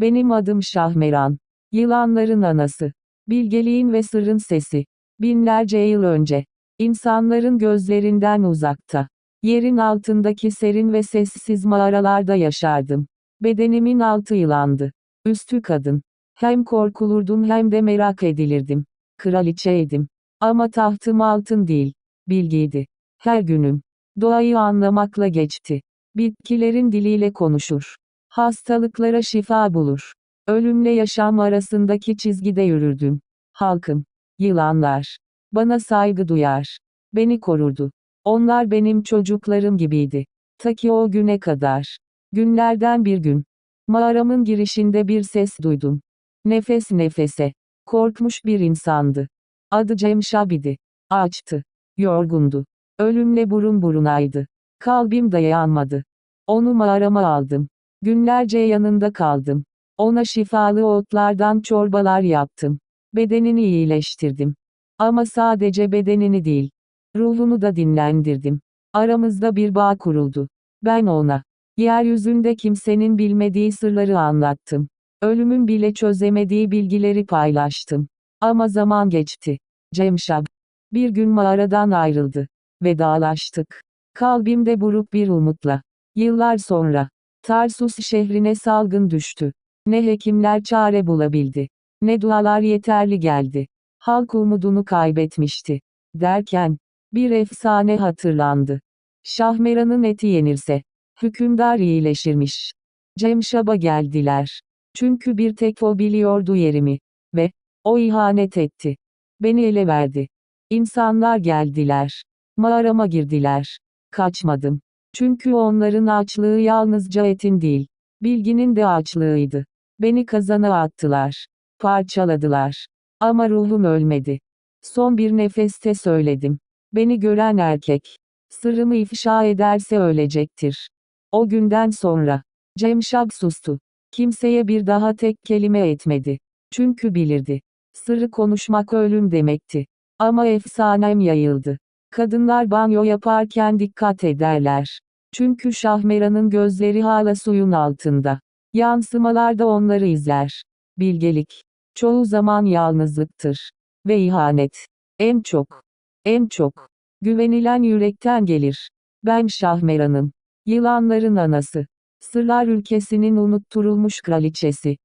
Benim adım Şahmeran. Yılanların anası. Bilgeliğin ve sırrın sesi. Binlerce yıl önce. insanların gözlerinden uzakta. Yerin altındaki serin ve sessiz mağaralarda yaşardım. Bedenimin altı yılandı. Üstü kadın. Hem korkulurdum hem de merak edilirdim. Kraliçeydim. Ama tahtım altın değil. Bilgiydi. Her günüm. Doğayı anlamakla geçti. Bitkilerin diliyle konuşur. Hastalıklara şifa bulur. Ölümle yaşam arasındaki çizgide yürürdüm. Halkım, yılanlar, bana saygı duyar. Beni korurdu. Onlar benim çocuklarım gibiydi. Ta ki o güne kadar. Günlerden bir gün. Mağaramın girişinde bir ses duydum. Nefes nefese. Korkmuş bir insandı. Adı Cemşabidi. Açtı. Yorgundu. Ölümle burun burunaydı. Kalbim dayanmadı. Onu mağarama aldım. Günlerce yanında kaldım. Ona şifalı otlardan çorbalar yaptım. Bedenini iyileştirdim. Ama sadece bedenini değil, ruhunu da dinlendirdim. Aramızda bir bağ kuruldu. Ben ona, yeryüzünde kimsenin bilmediği sırları anlattım. Ölümün bile çözemediği bilgileri paylaştım. Ama zaman geçti. Cemşab, bir gün mağaradan ayrıldı. Vedalaştık. Kalbimde buruk bir umutla. Yıllar sonra, Tarsus şehrine salgın düştü. Ne hekimler çare bulabildi. Ne dualar yeterli geldi. Halk umudunu kaybetmişti. Derken, bir efsane hatırlandı. Şahmeran'ın eti yenirse, hükümdar iyileşirmiş. Cemşab'a geldiler. Çünkü bir tek o biliyordu yerimi. Ve, o ihanet etti. Beni ele verdi. İnsanlar geldiler. Mağarama girdiler. Kaçmadım. Çünkü onların açlığı yalnızca etin değil, bilginin de açlığıydı. Beni kazana attılar. Parçaladılar. Ama ruhum ölmedi. Son bir nefeste söyledim. Beni gören erkek, sırrımı ifşa ederse ölecektir. O günden sonra, Cemşab sustu. Kimseye bir daha tek kelime etmedi. Çünkü bilirdi. Sırrı konuşmak ölüm demekti. Ama efsanem yayıldı. Kadınlar banyo yaparken dikkat ederler. Çünkü Şahmeran'ın gözleri hala suyun altında. Yansımalar da onları izler. Bilgelik. Çoğu zaman yalnızlıktır. Ve ihanet. En çok. En çok. Güvenilen yürekten gelir. Ben Şahmeran'ım. Yılanların anası. Sırlar ülkesinin unutturulmuş kraliçesi.